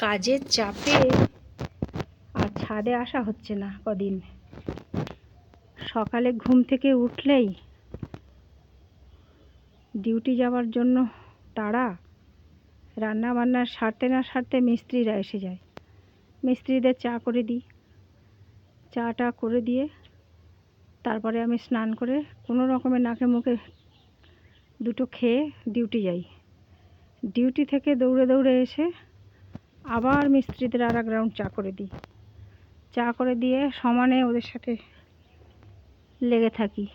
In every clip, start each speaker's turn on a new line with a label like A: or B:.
A: কাজের চাপে আর ছাদে আসা হচ্ছে না কদিন। সকালে ঘুম থেকে উঠলেই ডিউটি যাওয়ার জন্য তাড়া রান্না বান্না সারতে না সারতে মিস্ত্রিরা এসে যায়। মিস্ত্রিদের চা করে দিই। চাটা করে দিয়ে তারপরে আমি স্নান করে কোনো রকমে নাকে মুখে দুটো খেয়ে ডিউটি যাই। ডিউটি থেকে দৌড়ে দৌড়ে এসে আবার মিস্ত্রিদের আর এক চা করে দিই। চা করে দিয়ে সমানে ওদের সাথে লেগে থাকি।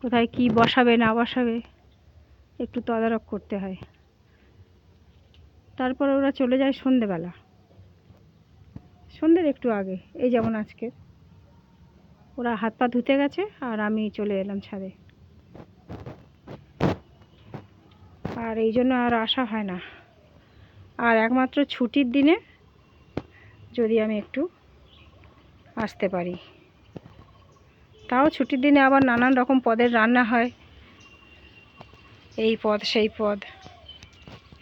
A: কোথায় কি বসাবে, না বসাবে, একটু তদারক করতে হয়। তারপরে ওরা চলে যায় সন্ধেবেলা। সন্ধ্যের একটু আগে, এই যেমন আজকে ওরা হাত পা ধুতে গেছে আর আমি চলে এলাম ছাদে। আর এই জন্য আর আসা হয় না। আর একমাত্র ছুটির দিনে যদি আমি একটু আসতে পারি। তাও ছুটির দিনে আবার নানান রকম পদের রান্না হয়। এই পদ, সেই পদ।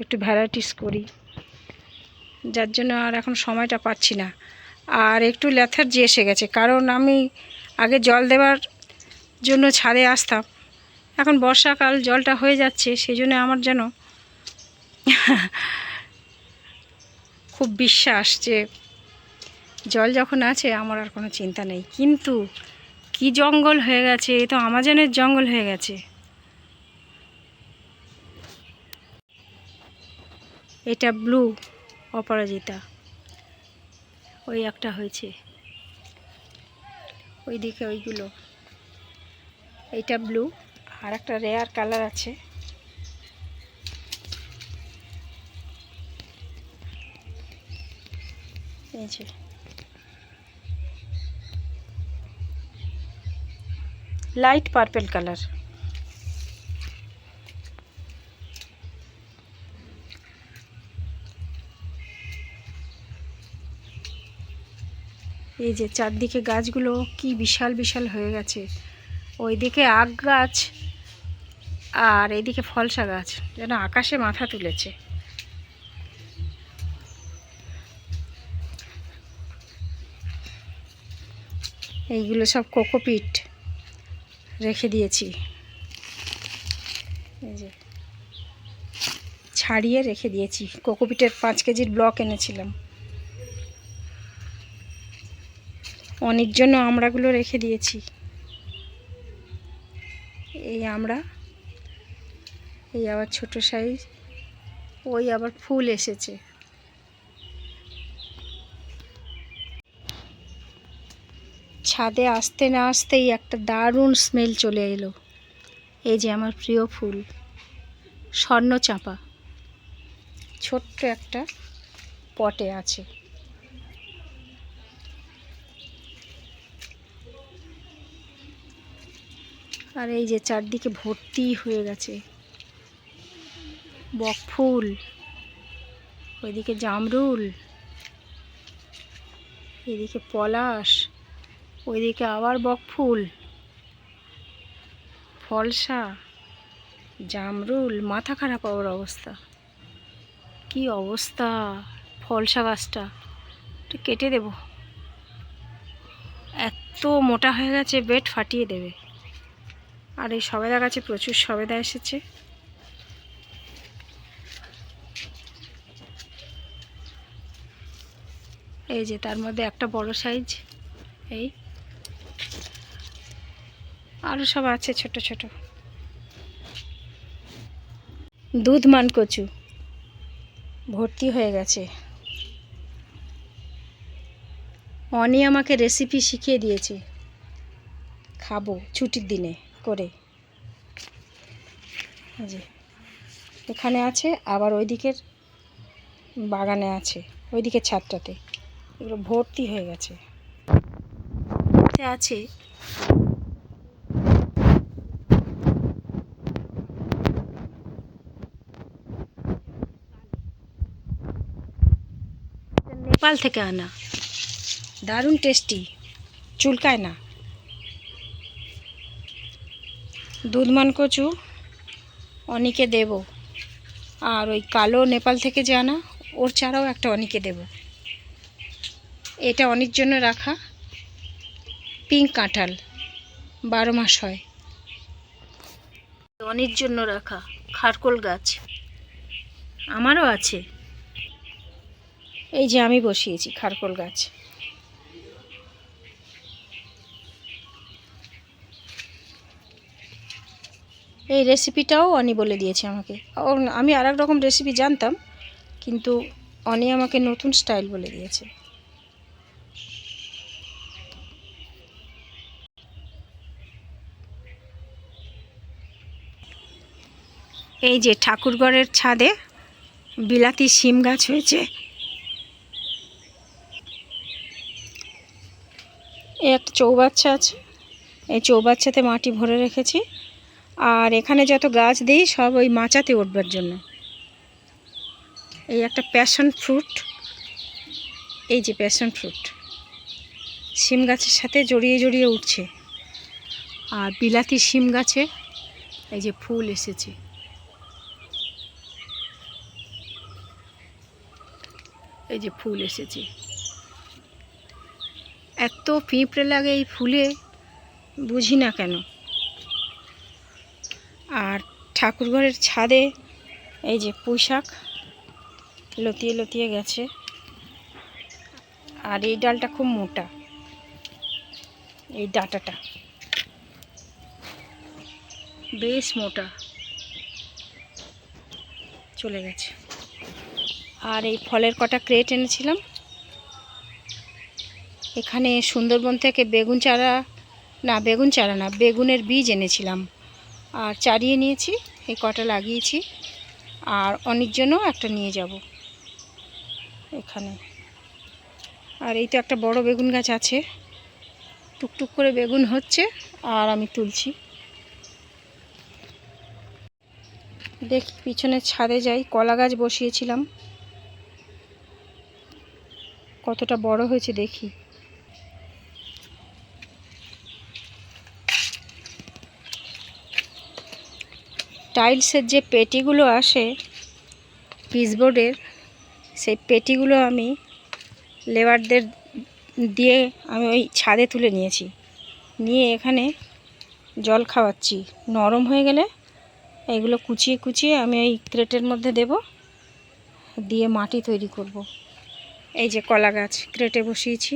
A: একটু ভ্যারাইটিস করি। যার জন্য আর এখন সময়টা পাচ্ছি না। আর একটু ল্যাথার্জি এসে গেছে। কারণ আমি আগে জল দেওয়ার জন্য ছাদে আসতাম। এখন বর্ষাকাল, জলটা হয়ে যাচ্ছে। সেই জন্য আমার যেন খুব বিশ্বাস যে জল যখন আছে, আমার আর কোনো চিন্তা নেই। কিন্তু কি জঙ্গল হয়ে গেছে, এ তো আমাজনের জঙ্গল হয়ে গেছে। এটা ব্লু অপরাজিতা। ওই একটা হয়েছে। ওইদিকে ওইগুলো। এইটা ব্লু। আর একটা রেয়ার কালার আছে। এই লাইট পার্পেল কালার এই যে চারদিকে গাছগুলো কি বিশাল বিশাল হয়ে গেছে। ওইদিকে আগ গাছ আর এইদিকে ফলসা গাছ, যেন আকাশে মাথা তুলেছে। এইগুলো সব কোকোপিট রেখে দিয়েছি। এই যে ছাড়িয়ে রেখে দিয়েছি। কোকোপিটের পাঁচ কেজির ব্লক এনেছিলাম। অনেক জন্য আমড়াগুলো রেখে দিয়েছি। এই আমরা এই আবার ছোট সাইজ, ওই আবার ফুল এসেছে। ছাদে আসতে না আসতেই একটা দারুণ স্মেল চলে এলো। এই যে আমার প্রিয় ফুল স্বর্ণ চাঁপা ছোট্ট একটা পটে আছে। আর এই যে চারদিকে ভর্তি হয়ে গেছে। বকফুল ওইদিকে জামরুল, এদিকে পলাশ। ওইদিকে আবার বকফুল ফলসা, জামরুল, মাথা খারাপ হওয়ার অবস্থা। কি অবস্থা ফলসা গাছটা? একটু কেটে দেব। এত মোটা হয়ে গেছে, বেড ফাটিয়ে দেবে। আর এই সবেদা গাছে প্রচুর সবেদা এসেছে। এই যে, তার মধ্যে একটা বড় সাইজ, এই আরও সব আছে ছোট ছোট। দুধ মান কচু। ভর্তি হয়ে গেছে। অনি আমাকে রেসিপি শিখিয়ে দিয়েছে। খাব ছুটির দিনে করে। যে, এখানে আছে, আবার ওই দিকের বাগানে আছে ওই দিকের ছাদটাতে। এগুলো ভর্তি হয়ে গেছে। আছে নেপাল থেকে আনা। দারুণ টেস্টি চুলকায় না। দুধমান কচু, অনেকে দেব। আর ওই কালো নেপাল থেকে যে আনা, ওর চারাও একটা অনেকে দেব। এটা অনেক জন্য রাখা। পিঙ্ক কাঁঠাল, বারো মাস হয়। অনেক জন্য রাখা খারকোল গাছ। আমারও আছে। এই যে আমি বসিয়েছি খারকোল গাছ। এই রেসিপিটাও অনি বলে দিয়েছে আমাকে। আমি আর এক রকম রেসিপি জানতাম, কিন্তু অনি আমাকে নতুন স্টাইল বলে দিয়েছে। এই যে ঠাকুরগড়ের ছাদে বিলাতি শিম গাছ হয়েছে এই একটা চৌবাচ্চা আছে। এই চৌবাচ্চাতে মাটি ভরে রেখেছি। আর এখানে যত গাছ দিই, সব ওই মাচাতে উঠবার জন্য। এই একটা প্যাশন ফ্রুট এই যে প্যাশন ফ্রুট শিম গাছের সাথে জড়িয়ে জড়িয়ে উঠছে। আর বিলাতি শিম গাছে এই যে ফুল এসেছে। এই যে ফুল এসেছে। এত পিঁপড়ে লাগে এই ফুলে, বুঝি না কেন। আর ঠাকুরঘরের ছাদে এই যে পুঁইশাক লতিয়ে লতিয়ে গেছে। আর এই ডালটা খুব মোটা, এই ডাঁটাটা। বেশ মোটা, চলে গেছে। আর এই ফলের কটা ক্রেট এনেছিলাম এখানে সুন্দরবন থেকে বেগুন চারা, না, বেগুন চারা না, বেগুনের বীজ এনেছিলাম। আর চারিয়ে নিয়েছি, এই কটা লাগিয়েছি। আর অনেক জন্য একটা নিয়ে যাব এখানে। আর এই তো একটা বড় বেগুন গাছ আছে। টুকটুক করে বেগুন হচ্ছে, আর আমি তুলছি। দেখি, পিছনের ছাদে যাই, কলা গাছ বসিয়েছিলাম। কতটা বড় হয়েছে দেখি। টাইলসের যে পেটিগুলো আসে পিসবোর্ডের সেই পেটিগুলো আমি লেবারদের দিয়ে আমি ওই ছাদে তুলে নিয়েছি। নিয়ে এখানে জল খাওয়াচ্ছি। নরম হয়ে গেলে এগুলো কুচিয়ে কুচিয়ে আমি ওই ক্রেটের মধ্যে দেব। দিয়ে মাটি তৈরি করব। এই যে কলা গাছ, ক্রেটে বসিয়েছি।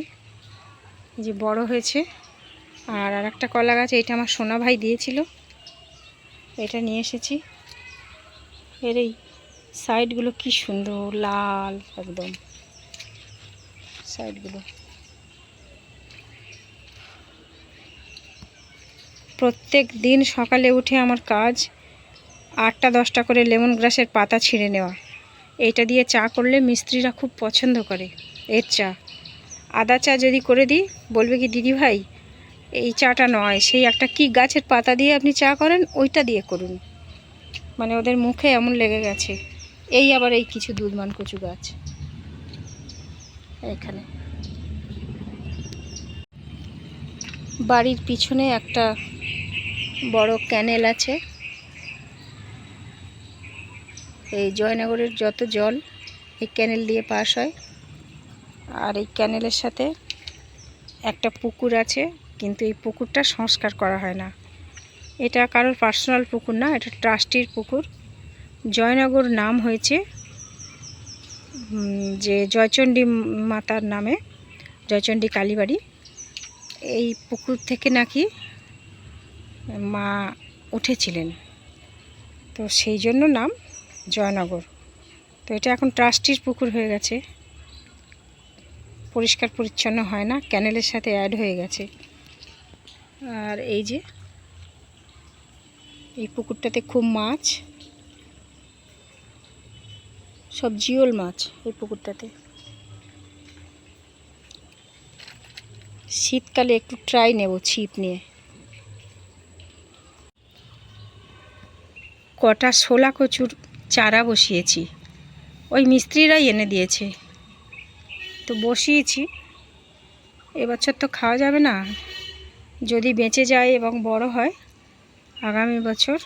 A: এই যে বড় হয়েছে। আর আর একটা কলা গাছ, এইটা আমার সোনা ভাই দিয়েছিল। এটা নিয়ে এসেছি। এর এই সাইডগুলো কি সুন্দর, লাল একদম। সাইডগুলো। প্রত্যেক দিন সকালে উঠে আমার কাজ আটটা, দশটা করে লেমন গ্রাসের পাতা ছিঁড়ে নেওয়া। এইটা দিয়ে চা করলে মিস্ত্রিরা খুব পছন্দ করে। এর চা। আদা চা যদি করে দিই, বলবে কি, দিদি ভাই এই চাটা নয়, সেই একটা কি গাছের পাতা দিয়ে আপনি চা করেন, ওইটা দিয়ে করুন। মানে ওদের মুখে এমন লেগে গেছে। এই আবার এই কিছু দুধমান কচু গাছ। এখানে বাড়ির পিছনে একটা বড় ক্যানেল আছে। এই জয়নগরের যত জল, এই ক্যানেল দিয়ে পাস হয়। আর এই ক্যানেলের সাথে একটা পুকুর আছে। কিন্তু এই পুকুরটা সংস্কার করা হয় না। এটা কারোর পার্সোনাল পুকুর না, এটা ট্রাস্টির পুকুর। জয়নগর নাম হয়েছে যে জয়চণ্ডী মাতার নামে, জয়চণ্ডী কালীবাড়ি। এই পুকুর থেকে নাকি মা উঠেছিলেন। তো সেই জন্য নাম জয়নগর। তো এটা এখন ট্রাস্টির পুকুর হয়ে গেছে। পরিষ্কার পরিচ্ছন্ন হয় না, ক্যানেলের সাথে অ্যাড হয়ে গেছে। আর এই যে, এই পুকুরটাতে খুব মাছ। সব জিওল মাছ এই পুকুরটাতে। শীতকালে একটু ট্রাই নেব ছিপ নিয়ে। কটা শোলা কচুর চারা বসিয়েছি। ওই মিস্ত্রিরাই এনে দিয়েছে। তো বসিয়েছি। এবছর তো খাওয়া যাবে না। যদি বেঁচে যায় এবং বড় হয়, আগামী বছর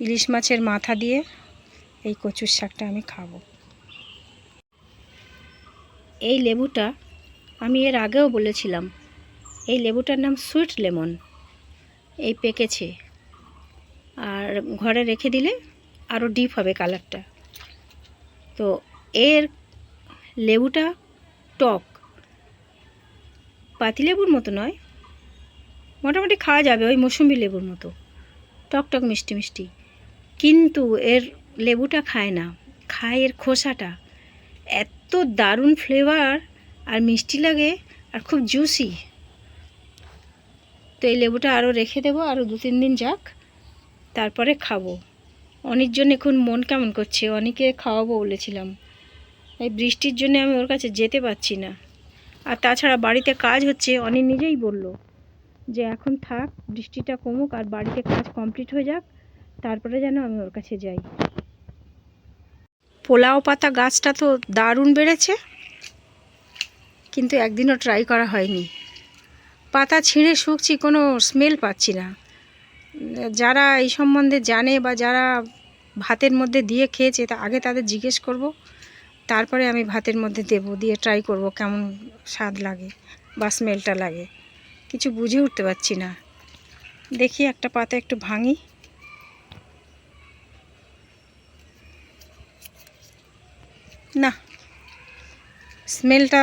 A: ইলিশ মাছের মাথা দিয়ে এই কচুর শাকটা আমি খাব। এই লেবুটা আমি এর আগেও বলেছিলাম, এই লেবুটার নাম সুইট লেমন। এই পেকেছে। আর ঘরে রেখে দিলে আরও ডিপ হবে কালারটা। তো এর লেবুটা টক। পাতিলেবুর মতো নয় মোটামুটি খাওয়া যাবে ওই মৌসুমি লেবুর মতো। টক টক মিষ্টি মিষ্টি। কিন্তু এর লেবুটা খায় না। খায় এর খোসাটা। এত দারুণ ফ্লেভার আর মিষ্টি লাগে আর খুব জুসি তো এই লেবুটা আরও রেখে দেবো, আরও দু তিন দিন যাক। তারপরে খাব। অনির জন্য এখন মন কেমন করছে? অনেকে খাওয়াবো বলেছিলাম। এই বৃষ্টির জন্য আমি ওর কাছে যেতে পারছি না। আর তাছাড়া বাড়িতে কাজ হচ্ছে অনেক নিজেই বলল। যে এখন থাক, বৃষ্টিটা কমুক আর বাড়িতে কাজ কমপ্লিট হয়ে যাক, তারপরে যেন আমি ওর কাছে যাই। পোলাও পাতা গাছটা তো দারুণ বেড়েছে, কিন্তু একদিনও ট্রাই করা হয়নি। পাতা ছিঁড়ে শুকছি, কোনো স্মেল পাচ্ছি না। যারা এই সম্বন্ধে জানে বা যারা ভাতের মধ্যে দিয়ে খেয়েছে, তা আগে তাদের জিজ্ঞেস করব, তারপরে আমি ভাতের মধ্যে দেব, দিয়ে ট্রাই করব কেমন স্বাদ লাগে বা স্মেলটা লাগে। কিছু বুঝে উঠতে পারছি না। দেখি একটা পাতা একটু ভাঙি। না, স্মেলটা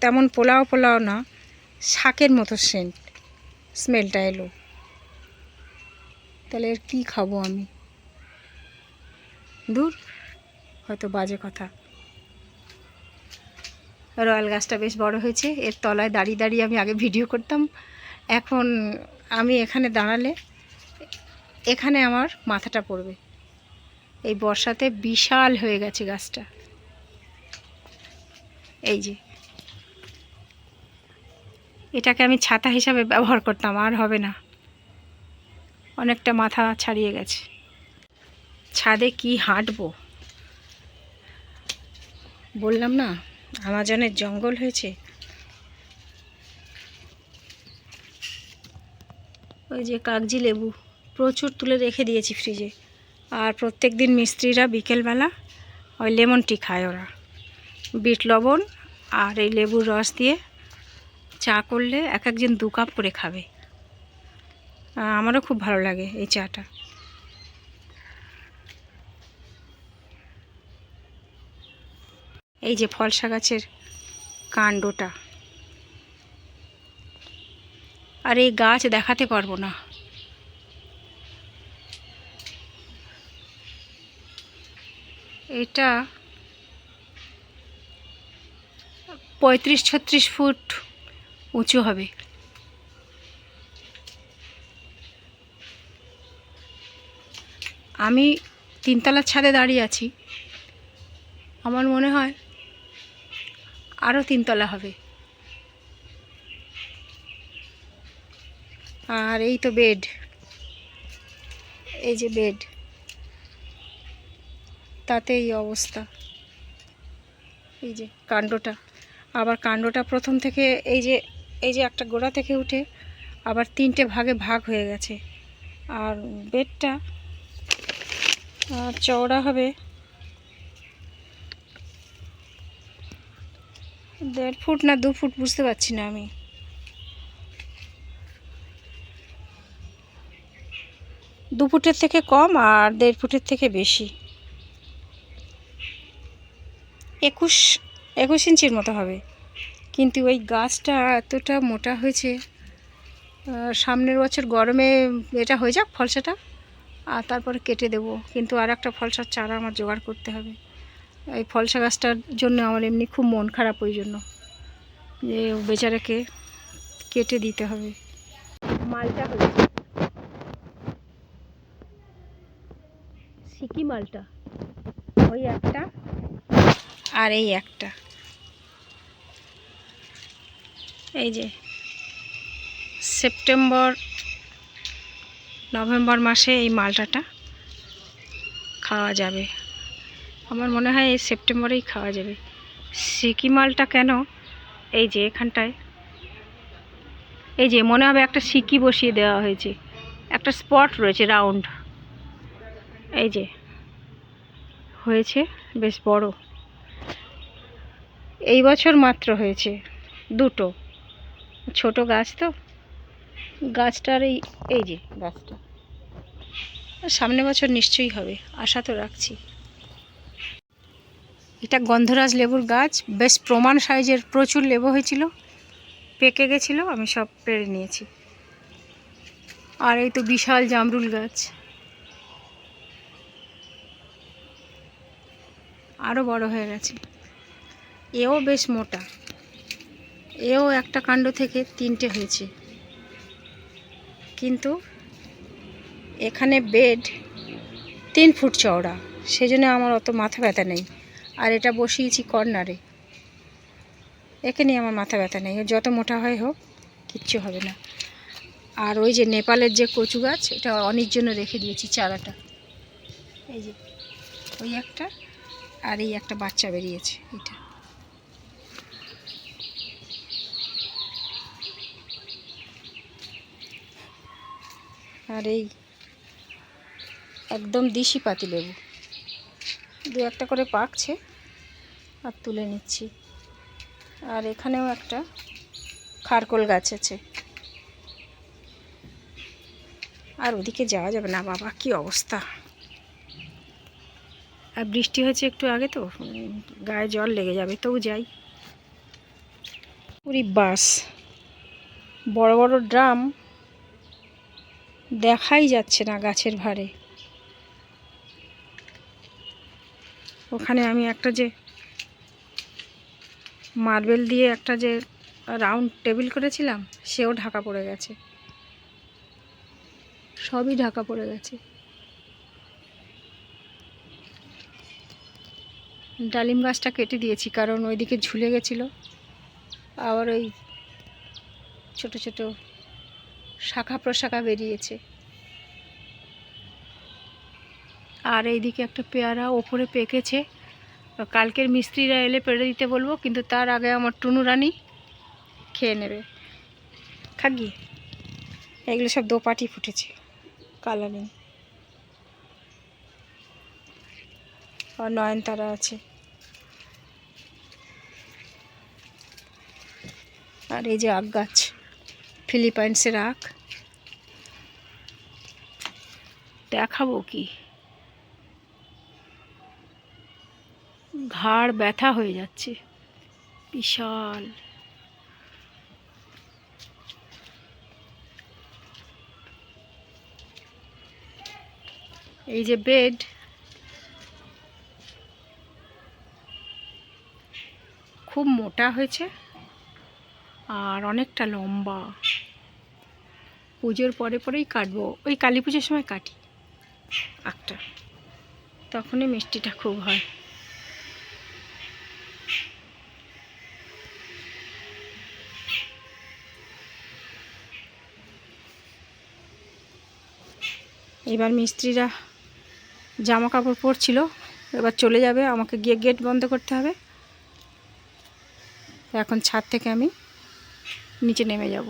A: তেমন পোলাও পোলাও না, শাকের মতো সেন্ট। স্মেলটা এলো। তাহলে এর কী খাব আমি? দূর, হয়তো বাজে কথা। রয়্যাল গাছটা বেশ বড় হয়েছে। এর তলায় দাঁড়িয়ে দাঁড়িয়ে আমি আগে ভিডিও করতাম। এখন আমি এখানে দাঁড়ালে এখানে আমার মাথাটা পড়বে। এই বর্ষাতে বিশাল হয়ে গেছে গাছটা। এই যে। এটাকে আমি ছাতা হিসাবে ব্যবহার করতাম, আর হবে না। অনেকটা মাথা ছাড়িয়ে গেছে। ছাদে কি হাঁটবো? বললাম না? আমাজনের জঙ্গল হয়েছে। ওই যে কাগজি লেবু, প্রচুর তুলে রেখে দিয়েছি ফ্রিজে। আর প্রত্যেক দিন মিস্ত্রিরা বিকেলবেলা ওই লেমন টি খায় ওরা। বিট লবণ আর এই লেবুর রস দিয়ে চা করলে এক একজন দু কাপ করে খাবে। আমারও খুব ভালো লাগে এই চাটা। এই যে ফলসা গাছের কাণ্ডটা। আর এই গাছ দেখাতে পারব না। এটা পঁয়ত্রিশ ছত্রিশ ফুট উঁচু হবে। আমি তিনতলার ছাদে দাঁড়িয়ে আছি। আমার মনে হয় আরও তিনতলা হবে। আর এই তো বেড এই যে বেড তাতে এই অবস্থা। এই যে কাণ্ডটা। আবার কাণ্ডটা প্রথম থেকে এই যে এই যে একটা গোড়া থেকে উঠে আবার তিনটে ভাগে ভাগ হয়ে গেছে। আর বেডটা চওড়া হবে দেড় ফুট না দু ফুট বুঝতে পারছি না আমি। দু ফুটের থেকে কম আর দেড় ফুটের থেকে বেশি। একুশ একুশ ইঞ্চির মতো হবে। কিন্তু ওই গাছটা এতটা মোটা হয়েছে সামনের বছর গরমে এটা হয়ে যাক ফলসাটা, আর তারপরে কেটে দেবো। কিন্তু আর একটা ফলসার চারা আমার জোগাড় করতে হবে। এই ফলসা গাছটার জন্য আমার এমনি খুব মন খারাপ ওই জন্য। যে বেচারাকে কেটে দিতে হবে। মালটা হয়েছে সিকি মালটা। ওই একটা আর এই একটা। এই যে সেপ্টেম্বর, নভেম্বর মাসে এই মালটাটা খাওয়া যাবে। আমার মনে হয় এই সেপ্টেম্বরেই খাওয়া যাবে। সিকি মালটা কেন? এই যে এখানটায়। এই যে, মনে হবে একটা সিকি বসিয়ে দেওয়া হয়েছে। একটা স্পট রয়েছে, রাউন্ড। এই যে, হয়েছে, বেশ বড়। এই বছর মাত্র হয়েছে, দুটো। ছোট গাছ তো। গাছটার এই এই যে গাছটা। সামনে বছর নিশ্চয়ই হবে, আশা তো রাখছি। এটা গন্ধরাজ লেবুর গাছ। বেশ প্রমাণ সাইজের প্রচুর লেবু হয়েছিল। পেকে গেছিল, আমি সব পেরে নিয়েছি। আর এই তো বিশাল জামরুল গাছ। আরও বড় হয়ে গেছে। এও বেশ মোটা। এও একটা কাণ্ড থেকে তিনটে হয়েছে। কিন্তু এখানে বেড তিন ফুট চওড়া। সেজন্য আমার অত মাথা ব্যথা নেই। আর এটা বসিয়েছি কর্নারে। একে নিয়ে আমার মাথা ব্যথা নেই। যত মোটা হয় হোক, কিচ্ছু হবে না। আর ওই যে নেপালের যে কচু গাছ, এটা অনেক জন্য রেখে দিয়েছি চারাটা। এই যে, ওই একটা, আর এই একটা বাচ্চা বেরিয়েছে, এটা। আর এই একদম দিশি পাতি লেবু দু একটা করে পাকছে আর তুলে নিচ্ছি। আর এখানেও একটা খারকোল গাছ আছে। আর ওদিকে যাওয়া যাবে না বাবা, কি অবস্থা? আর বৃষ্টি হয়েছে একটু আগে তো গায়ে জল লেগে যাবে, তবু যাই। পুরি বাস, বড় বড় ড্রাম, দেখাই যাচ্ছে না গাছের ভারে ওখানে আমি একটা যে মার্বেল দিয়ে একটা যে রাউন্ড টেবিল করেছিলাম, সেও ঢাকা পড়ে গেছে। সবই ঢাকা পড়ে গেছে। ডালিম গাছটা কেটে দিয়েছি, কারণ ওইদিকে ঝুলে গেছিল। আবার ওই ছোট ছোট শাখা প্রশাখা বেরিয়েছে। আর এইদিকে একটা পেয়ারা ওপরে পেকেছে। কালকের মিস্ত্রিরা এলে পেড়ে দিতে বলব কিন্তু তার আগে আমার টুনু রানী খেয়ে নেবে। খাগি এগুলো সব দোপাটি ফুটেছে কালারিং আর নয়নতারা আছে। আর এই যে আখ গাছ ফিলিপাইন্সের আখ। দেখাবো কি? ঘাড় ব্যথা হয়ে যাচ্ছে। বিশাল। এই যে বেড খুব মোটা হয়েছে আর অনেকটা লম্বা। পুজোর পরে পরেই কাটবো। ওই কালী পুজোর সময় কাটি। আখটা তখনই মিষ্টিটা খুব হয়। এবার মিস্ত্রিরা জামা কাপড় পরছিল, এবার চলে যাবে, আমাকে গিয়ে গেট বন্ধ করতে হবে। এখন ছাদ থেকে আমি নিচে নেমে যাব।